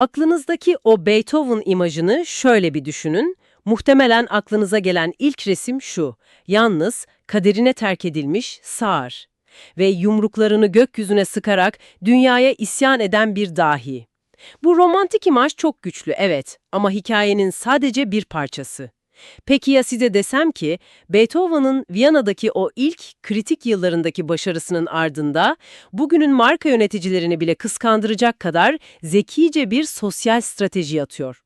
Aklınızdaki o Beethoven imajını şöyle bir düşünün. Muhtemelen aklınıza gelen ilk resim şu. Yalnız, kaderine terk edilmiş, sağır. Ve yumruklarını gökyüzüne sıkarak dünyaya isyan eden bir dahi. Bu romantik imaj çok güçlü, evet. Ama hikayenin sadece bir parçası. Peki ya size desem ki, Beethoven'ın Viyana'daki o ilk kritik yıllarındaki başarısının ardında, bugünün marka yöneticilerini bile kıskandıracak kadar zekice bir sosyal strateji yatıyor.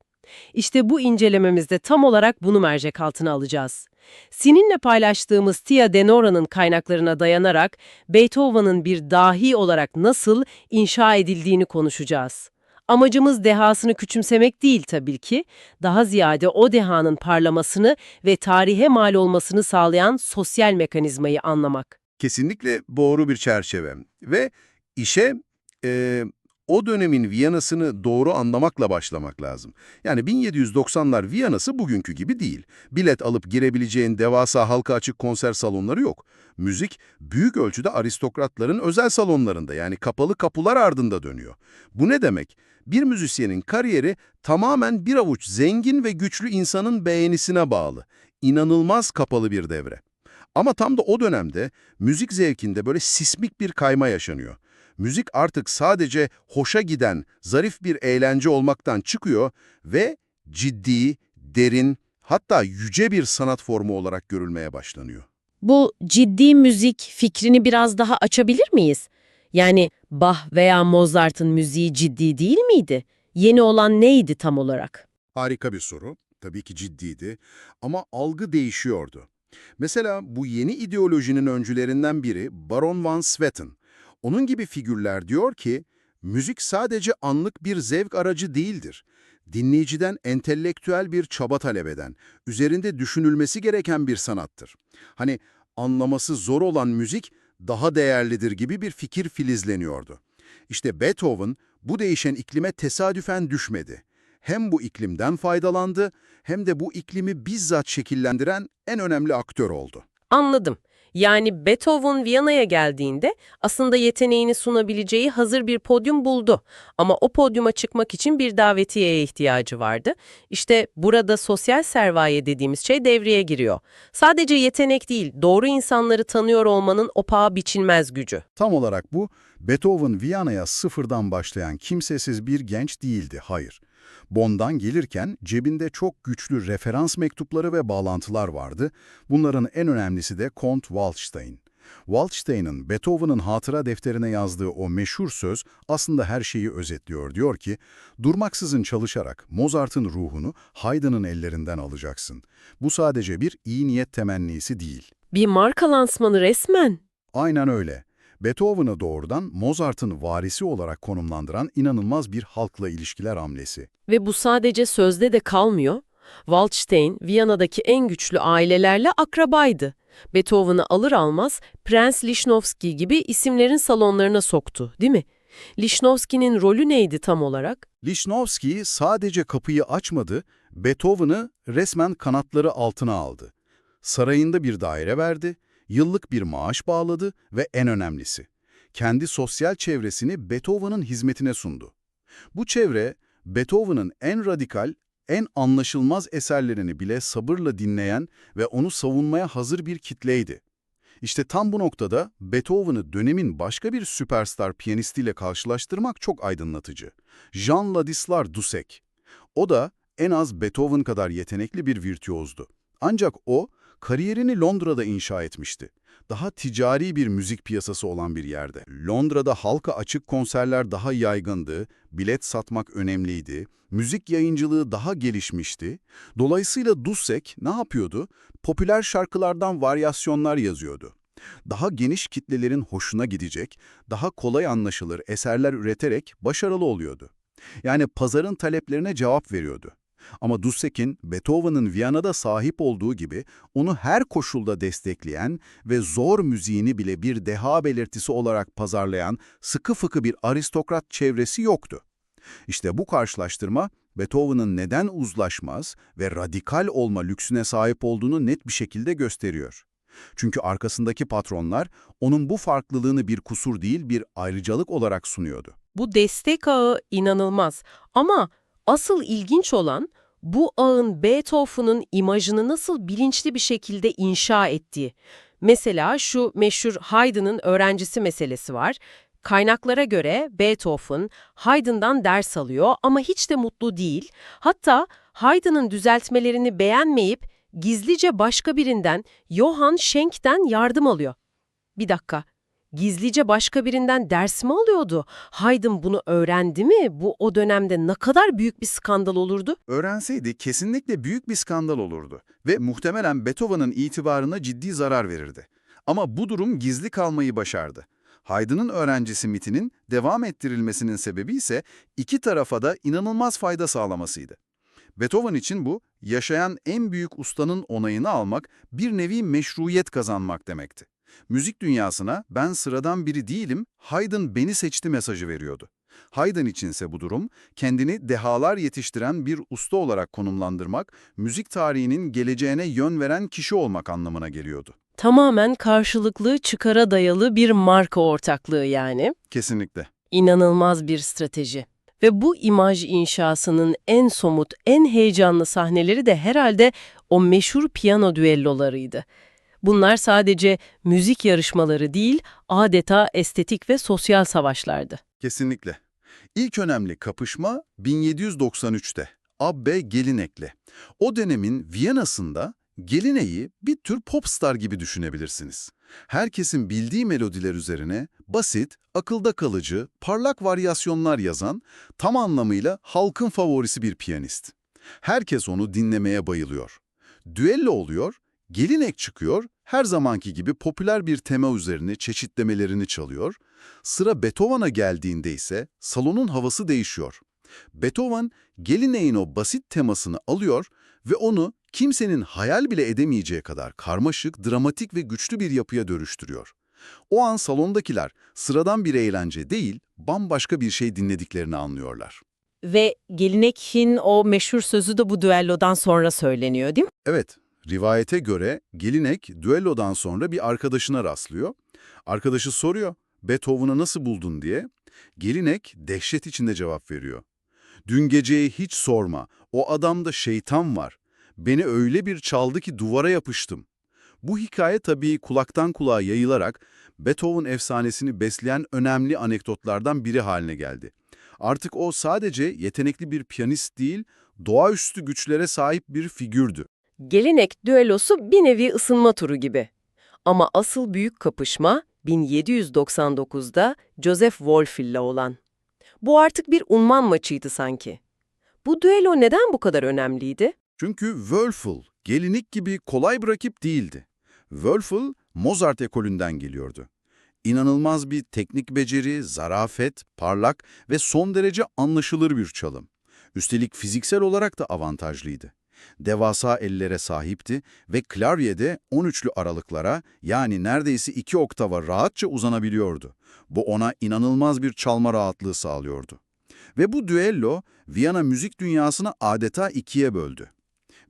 İşte bu incelememizde tam olarak bunu mercek altına alacağız. Seninle paylaştığımız Tia Denora'nın kaynaklarına dayanarak Beethoven'ın bir dahi olarak nasıl inşa edildiğini konuşacağız. Amacımız dehasını küçümsemek değil tabii ki, daha ziyade o dehanın parlamasını ve tarihe mal olmasını sağlayan sosyal mekanizmayı anlamak. Kesinlikle doğru bir çerçeve. Ve işe e, o dönemin Viyana'sını doğru anlamakla başlamak lazım. Yani 1790'lar Viyana'sı bugünkü gibi değil. Bilet alıp girebileceğin devasa halka açık konser salonları yok. Müzik büyük ölçüde aristokratların özel salonlarında yani kapalı kapılar ardında dönüyor. Bu ne demek? Bir müzisyenin kariyeri tamamen bir avuç zengin ve güçlü insanın beğenisine bağlı. İnanılmaz kapalı bir devre. Ama tam da o dönemde müzik zevkinde böyle sismik bir kayma yaşanıyor. Müzik artık sadece hoşa giden, zarif bir eğlence olmaktan çıkıyor ve ciddi, derin, hatta yüce bir sanat formu olarak görülmeye başlanıyor. Bu ciddi müzik fikrini biraz daha açabilir miyiz? Yani Bach veya Mozart'ın müziği ciddi değil miydi? Yeni olan neydi tam olarak? Harika bir soru. Tabii ki ciddiydi ama algı değişiyordu. Mesela bu yeni ideolojinin öncülerinden biri Baron van Swetten. Onun gibi figürler diyor ki, müzik sadece anlık bir zevk aracı değildir. Dinleyiciden entelektüel bir çaba talep eden, üzerinde düşünülmesi gereken bir sanattır. Hani anlaması zor olan müzik daha değerlidir gibi bir fikir filizleniyordu. İşte Beethoven bu değişen iklime tesadüfen düşmedi. Hem bu iklimden faydalandı hem de bu iklimi bizzat şekillendiren en önemli aktör oldu. Anladım. Yani Beethoven Viyana'ya geldiğinde aslında yeteneğini sunabileceği hazır bir podyum buldu. Ama o podyuma çıkmak için bir davetiyeye ihtiyacı vardı. İşte burada sosyal sermaye dediğimiz şey devreye giriyor. Sadece yetenek değil, doğru insanları tanıyor olmanın o paha biçilmez gücü. Tam olarak bu, Beethoven Viyana'ya sıfırdan başlayan kimsesiz bir genç değildi, hayır. Bonn'dan gelirken cebinde çok güçlü referans mektupları ve bağlantılar vardı. Bunların en önemlisi de Kont Waldstein. Waldstein'ın Beethoven'ın hatıra defterine yazdığı o meşhur söz aslında her şeyi özetliyor. Diyor ki, durmaksızın çalışarak Mozart'ın ruhunu Haydn'ın ellerinden alacaksın. Bu sadece bir iyi niyet temennisi değil. Bir marka lansmanı resmen. Aynen öyle. Beethoven'ı doğrudan Mozart'ın varisi olarak konumlandıran inanılmaz bir halkla ilişkiler hamlesi. Ve bu sadece sözde de kalmıyor. Waldstein, Viyana'daki en güçlü ailelerle akrabaydı. Beethoven'ı alır almaz Prens Lichnowsky gibi isimlerin salonlarına soktu, değil mi? Lichnowsky'nin rolü neydi tam olarak? Lichnowsky sadece kapıyı açmadı, Beethoven'ı resmen kanatları altına aldı. Sarayında bir daire verdi, yıllık bir maaş bağladı ve en önemlisi, kendi sosyal çevresini Beethoven'ın hizmetine sundu. Bu çevre, Beethoven'ın en radikal, en anlaşılmaz eserlerini bile sabırla dinleyen ve onu savunmaya hazır bir kitleydi. İşte tam bu noktada Beethoven'ı dönemin başka bir süperstar piyanistiyle karşılaştırmak çok aydınlatıcı. Jean Ladislas Dussek. O da en az Beethoven kadar yetenekli bir virtüozdu. Ancak o, kariyerini Londra'da inşa etmişti. Daha ticari bir müzik piyasası olan bir yerde. Londra'da halka açık konserler daha yaygındı, bilet satmak önemliydi, müzik yayıncılığı daha gelişmişti. Dolayısıyla Dussek ne yapıyordu? Popüler şarkılardan varyasyonlar yazıyordu. Daha geniş kitlelerin hoşuna gidecek, daha kolay anlaşılır eserler üreterek başarılı oluyordu. Yani pazarın taleplerine cevap veriyordu. Ama Dussek'in Beethoven'ın Viyana'da sahip olduğu gibi onu her koşulda destekleyen ve zor müziğini bile bir deha belirtisi olarak pazarlayan sıkı fıkı bir aristokrat çevresi yoktu. İşte bu karşılaştırma Beethoven'ın neden uzlaşmaz ve radikal olma lüksüne sahip olduğunu net bir şekilde gösteriyor. Çünkü arkasındaki patronlar onun bu farklılığını bir kusur değil bir ayrıcalık olarak sunuyordu. Bu destek ağı inanılmaz. Ama asıl ilginç olan bu ağın Beethoven'ın imajını nasıl bilinçli bir şekilde inşa ettiği. Mesela şu meşhur Haydn'ın öğrencisi meselesi var. Kaynaklara göre Beethoven Haydn'dan ders alıyor ama hiç de mutlu değil. Hatta Haydn'ın düzeltmelerini beğenmeyip gizlice başka birinden Johann Schenk'ten yardım alıyor. Bir dakika. Gizlice başka birinden ders mi alıyordu? Haydn bunu öğrendi mi? Bu o dönemde ne kadar büyük bir skandal olurdu? Öğrenseydi kesinlikle büyük bir skandal olurdu ve muhtemelen Beethoven'ın itibarına ciddi zarar verirdi. Ama bu durum gizli kalmayı başardı. Haydn'ın öğrencisi mitinin devam ettirilmesinin sebebi ise iki tarafa da inanılmaz fayda sağlamasıydı. Beethoven için bu, yaşayan en büyük ustanın onayını almak, bir nevi meşruiyet kazanmak demekti. Müzik dünyasına ben sıradan biri değilim, Haydn beni seçti mesajı veriyordu. Haydn içinse bu durum, kendini dehalar yetiştiren bir usta olarak konumlandırmak, müzik tarihinin geleceğine yön veren kişi olmak anlamına geliyordu. Tamamen karşılıklı çıkara dayalı bir marka ortaklığı yani. Kesinlikle. İnanılmaz bir strateji. Ve bu imaj inşasının en somut, en heyecanlı sahneleri de herhalde o meşhur piyano düellolarıydı. Bunlar sadece müzik yarışmaları değil, adeta estetik ve sosyal savaşlardı. Kesinlikle. İlk önemli kapışma 1793'te. Abbe Gelinek'le. O dönemin Viyana'sında Geline'yi bir tür popstar gibi düşünebilirsiniz. Herkesin bildiği melodiler üzerine basit, akılda kalıcı, parlak varyasyonlar yazan, tam anlamıyla halkın favorisi bir piyanist. Herkes onu dinlemeye bayılıyor. Düello oluyor, Gelinek çıkıyor, her zamanki gibi popüler bir tema üzerine çeşitlemelerini çalıyor. Sıra Beethoven'a geldiğinde ise salonun havası değişiyor. Beethoven, Gelinek'in o basit temasını alıyor ve onu kimsenin hayal bile edemeyeceği kadar karmaşık, dramatik ve güçlü bir yapıya dönüştürüyor. O an salondakiler sıradan bir eğlence değil, bambaşka bir şey dinlediklerini anlıyorlar. Ve Gelinek'in o meşhur sözü de bu düellodan sonra söyleniyor değil mi? Evet, rivayete göre Gelinek düellodan sonra bir arkadaşına rastlıyor. Arkadaşı soruyor, Beethoven'ı nasıl buldun diye. Gelinek dehşet içinde cevap veriyor. Dün geceyi hiç sorma, o adamda şeytan var. Beni öyle bir çaldı ki duvara yapıştım. Bu hikaye tabii kulaktan kulağa yayılarak Beethoven efsanesini besleyen önemli anekdotlardan biri haline geldi. Artık o sadece yetenekli bir piyanist değil, doğaüstü güçlere sahip bir figürdü. Gelinek düellosu bir nevi ısınma turu gibi. Ama asıl büyük kapışma 1799'da Joseph Wolf'ille olan. Bu artık bir unman maçıydı sanki. Bu düello neden bu kadar önemliydi? Çünkü Wölfel, gelinik gibi kolay bir rakip değildi. Wölfel, Mozart ekolünden geliyordu. İnanılmaz bir teknik beceri, zarafet, parlak ve son derece anlaşılır bir çalım. Üstelik fiziksel olarak da avantajlıydı. Devasa ellere sahipti ve klavyede 13'lü aralıklara yani neredeyse iki oktava rahatça uzanabiliyordu. Bu ona inanılmaz bir çalma rahatlığı sağlıyordu. Ve bu düello Viyana müzik dünyasını adeta ikiye böldü.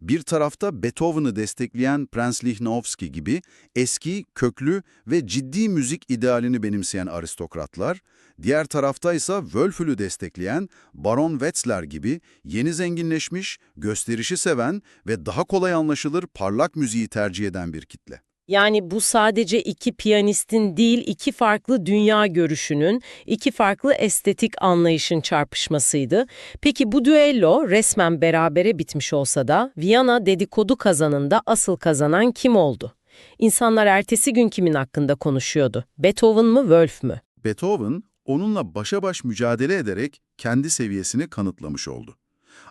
Bir tarafta Beethoven'ı destekleyen Prens Lichnowsky gibi eski, köklü ve ciddi müzik idealini benimseyen aristokratlar, diğer tarafta ise Wölfel'ü destekleyen Baron Wetzlar gibi yeni zenginleşmiş, gösterişi seven ve daha kolay anlaşılır parlak müziği tercih eden bir kitle. Yani bu sadece iki piyanistin değil, iki farklı dünya görüşünün, iki farklı estetik anlayışın çarpışmasıydı. Peki bu düello resmen berabere bitmiş olsa da Viyana dedikodu kazanında asıl kazanan kim oldu? İnsanlar ertesi gün kimin hakkında konuşuyordu? Beethoven mı, Wolf mü? Beethoven, onunla başa baş mücadele ederek kendi seviyesini kanıtlamış oldu.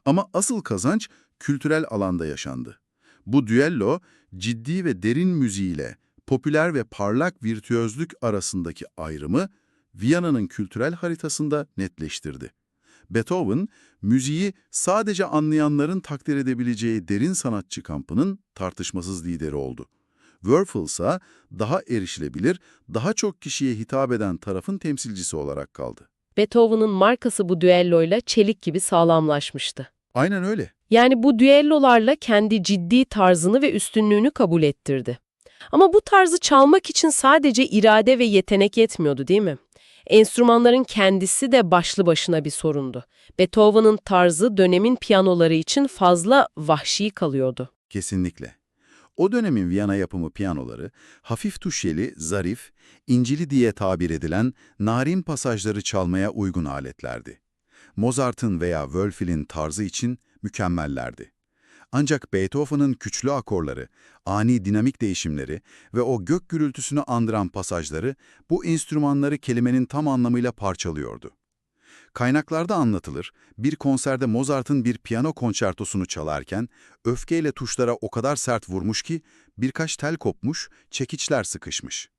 Ama asıl kazanç kültürel alanda yaşandı. Bu düello, ciddi ve derin müziğiyle popüler ve parlak virtüözlük arasındaki ayrımı Viyana'nın kültürel haritasında netleştirdi. Beethoven, müziği sadece anlayanların takdir edebileceği derin sanatçı kampının tartışmasız lideri oldu. Wölfel ise daha erişilebilir, daha çok kişiye hitap eden tarafın temsilcisi olarak kaldı. Beethoven'ın markası bu düelloyla çelik gibi sağlamlaşmıştı. Aynen öyle. Yani bu düellolarla kendi ciddi tarzını ve üstünlüğünü kabul ettirdi. Ama bu tarzı çalmak için sadece irade ve yetenek yetmiyordu değil mi? Enstrümanların kendisi de başlı başına bir sorundu. Beethoven'ın tarzı dönemin piyanoları için fazla vahşi kalıyordu. Kesinlikle. O dönemin Viyana yapımı piyanoları, hafif tuşeli, zarif, incili diye tabir edilen narin pasajları çalmaya uygun aletlerdi. Mozart'ın veya Wölfel'in tarzı için mükemmellerdi. Ancak Beethoven'ın güçlü akorları, ani dinamik değişimleri ve o gök gürültüsünü andıran pasajları bu enstrümanları kelimenin tam anlamıyla parçalıyordu. Kaynaklarda anlatılır, bir konserde Mozart'ın bir piyano konçertosunu çalarken öfkeyle tuşlara o kadar sert vurmuş ki birkaç tel kopmuş, çekiçler sıkışmış.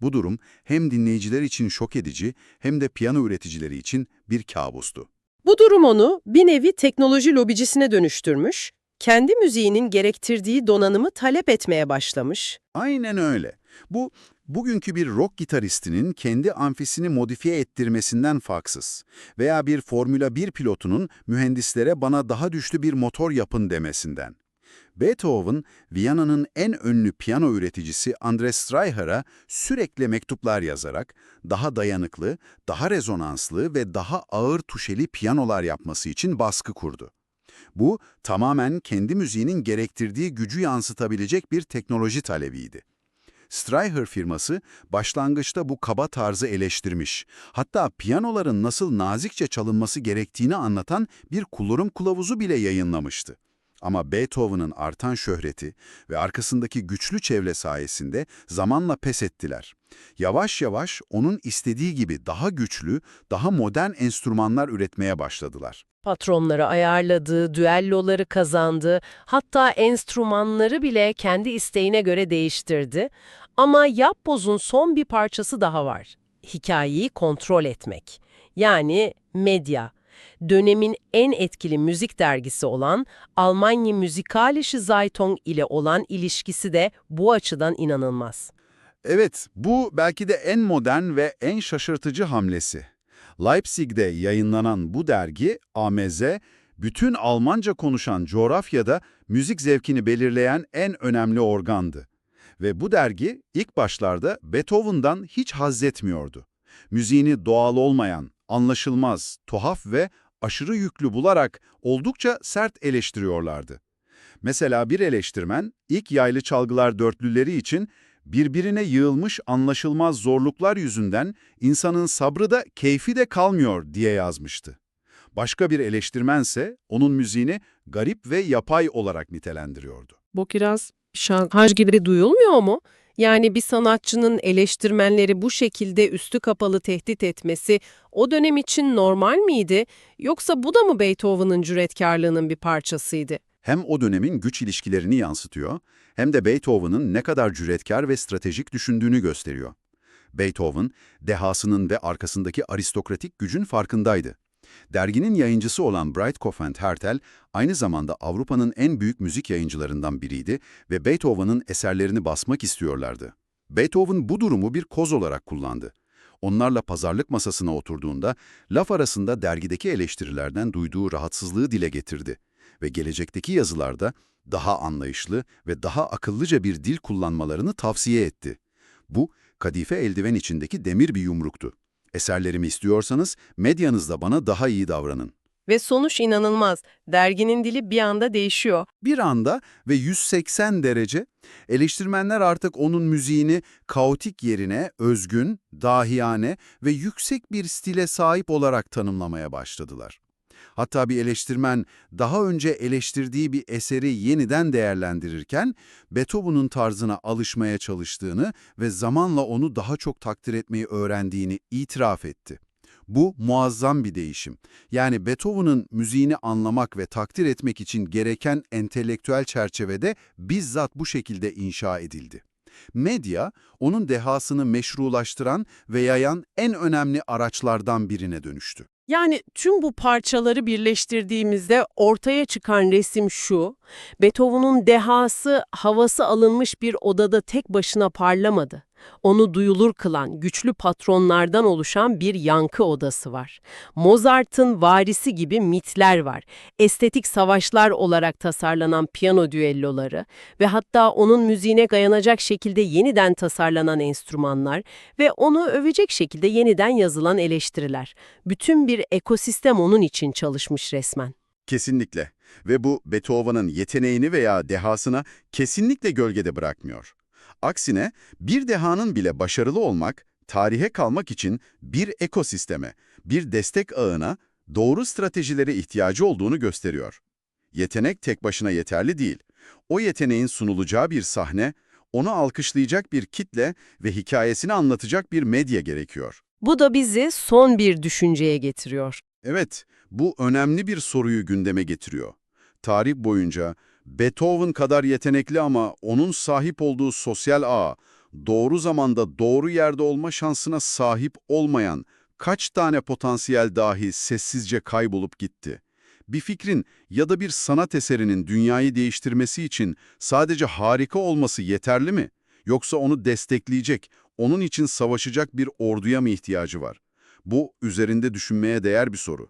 Bu durum hem dinleyiciler için şok edici hem de piyano üreticileri için bir kabustu. Bu durum onu bir nevi teknoloji lobicisine dönüştürmüş, kendi müziğinin gerektirdiği donanımı talep etmeye başlamış. Aynen öyle. Bu, bugünkü bir rock gitaristinin kendi amfisini modifiye ettirmesinden farksız. Veya bir Formula 1 pilotunun mühendislere bana daha güçlü bir motor yapın demesinden. Beethoven, Viyana'nın en ünlü piyano üreticisi Andres Streicher'a sürekli mektuplar yazarak daha dayanıklı, daha rezonanslı ve daha ağır tuşeli piyanolar yapması için baskı kurdu. Bu, tamamen kendi müziğinin gerektirdiği gücü yansıtabilecek bir teknoloji talebiydi. Streicher firması başlangıçta bu kaba tarzı eleştirmiş. Hatta piyanoların nasıl nazikçe çalınması gerektiğini anlatan bir kullanım kılavuzu bile yayınlamıştı. Ama Beethoven'ın artan şöhreti ve arkasındaki güçlü çevre sayesinde zamanla pes ettiler. Yavaş yavaş onun istediği gibi daha güçlü, daha modern enstrümanlar üretmeye başladılar. Patronları ayarladı, düelloları kazandı, hatta enstrümanları bile kendi isteğine göre değiştirdi. Ama Yapboz'un son bir parçası daha var. Hikayeyi kontrol etmek. Yani medya. Dönemin en etkili müzik dergisi olan Almanya Musikalische Zeitung ile olan ilişkisi de bu açıdan inanılmaz. Evet, bu belki de en modern ve en şaşırtıcı hamlesi. Leipzig'de yayınlanan bu dergi, AMZ, bütün Almanca konuşan coğrafyada müzik zevkini belirleyen en önemli organdı. Ve bu dergi ilk başlarda Beethoven'dan hiç haz etmiyordu. Müziğini doğal olmayan, anlaşılmaz, tuhaf ve aşırı yüklü bularak oldukça sert eleştiriyorlardı. Mesela bir eleştirmen, ilk yaylı çalgılar dörtlüleri için birbirine yığılmış anlaşılmaz zorluklar yüzünden insanın sabrı da keyfi de kalmıyor diye yazmıştı. Başka bir eleştirmense onun müziğini garip ve yapay olarak nitelendiriyordu. Bu biraz şantaj gibi duyulmuyor mu? Yani bir sanatçının eleştirmenleri bu şekilde üstü kapalı tehdit etmesi o dönem için normal miydi? Yoksa bu da mı Beethoven'ın cüretkarlığının bir parçasıydı? Hem o dönemin güç ilişkilerini yansıtıyor, hem de Beethoven'ın ne kadar cüretkar ve stratejik düşündüğünü gösteriyor. Beethoven, dehasının ve arkasındaki aristokratik gücün farkındaydı. Derginin yayıncısı olan and Hertel, aynı zamanda Avrupa'nın en büyük müzik yayıncılarından biriydi ve Beethoven'ın eserlerini basmak istiyorlardı. Beethoven bu durumu bir koz olarak kullandı. Onlarla pazarlık masasına oturduğunda, laf arasında dergideki eleştirilerden duyduğu rahatsızlığı dile getirdi ve gelecekteki yazılarda daha anlayışlı ve daha akıllıca bir dil kullanmalarını tavsiye etti. Bu, kadife eldiven içindeki demir bir yumruktu. Eserlerimi istiyorsanız medyanızda bana daha iyi davranın. Ve sonuç inanılmaz. Derginin dili bir anda değişiyor. Bir anda ve 180 derece eleştirmenler artık onun müziğini kaotik yerine özgün, dahiyane ve yüksek bir stile sahip olarak tanımlamaya başladılar. Hatta bir eleştirmen daha önce eleştirdiği bir eseri yeniden değerlendirirken Beethoven'un tarzına alışmaya çalıştığını ve zamanla onu daha çok takdir etmeyi öğrendiğini itiraf etti. Bu muazzam bir değişim. Yani Beethoven'ın müziğini anlamak ve takdir etmek için gereken entelektüel çerçevede bizzat bu şekilde inşa edildi. Medya, onun dehasını meşrulaştıran ve yayan en önemli araçlardan birine dönüştü. Yani tüm bu parçaları birleştirdiğimizde ortaya çıkan resim şu, Beethoven'un dehası havası alınmış bir odada tek başına parlamadı. Onu duyulur kılan güçlü patronlardan oluşan bir yankı odası var. Mozart'ın varisi gibi mitler var. Estetik savaşlar olarak tasarlanan piyano düelloları ve hatta onun müziğine dayanacak şekilde yeniden tasarlanan enstrümanlar ve onu övecek şekilde yeniden yazılan eleştiriler. Bütün bir ekosistem onun için çalışmış resmen. Kesinlikle. Ve bu Beethoven'ın yeteneğini veya dehasına kesinlikle gölgede bırakmıyor. Aksine bir dehanın bile başarılı olmak, tarihe kalmak için bir ekosisteme, bir destek ağına doğru stratejilere ihtiyacı olduğunu gösteriyor. Yetenek tek başına yeterli değil. O yeteneğin sunulacağı bir sahne, onu alkışlayacak bir kitle ve hikayesini anlatacak bir medya gerekiyor. Bu da bizi son bir düşünceye getiriyor. Evet, bu önemli bir soruyu gündeme getiriyor. Tarih boyunca Beethoven kadar yetenekli ama onun sahip olduğu sosyal ağ, doğru zamanda doğru yerde olma şansına sahip olmayan kaç tane potansiyel dahi sessizce kaybolup gitti? Bir fikrin ya da bir sanat eserinin dünyayı değiştirmesi için sadece harika olması yeterli mi? Yoksa onu destekleyecek, onun için savaşacak bir orduya mı ihtiyacı var? Bu üzerinde düşünmeye değer bir soru.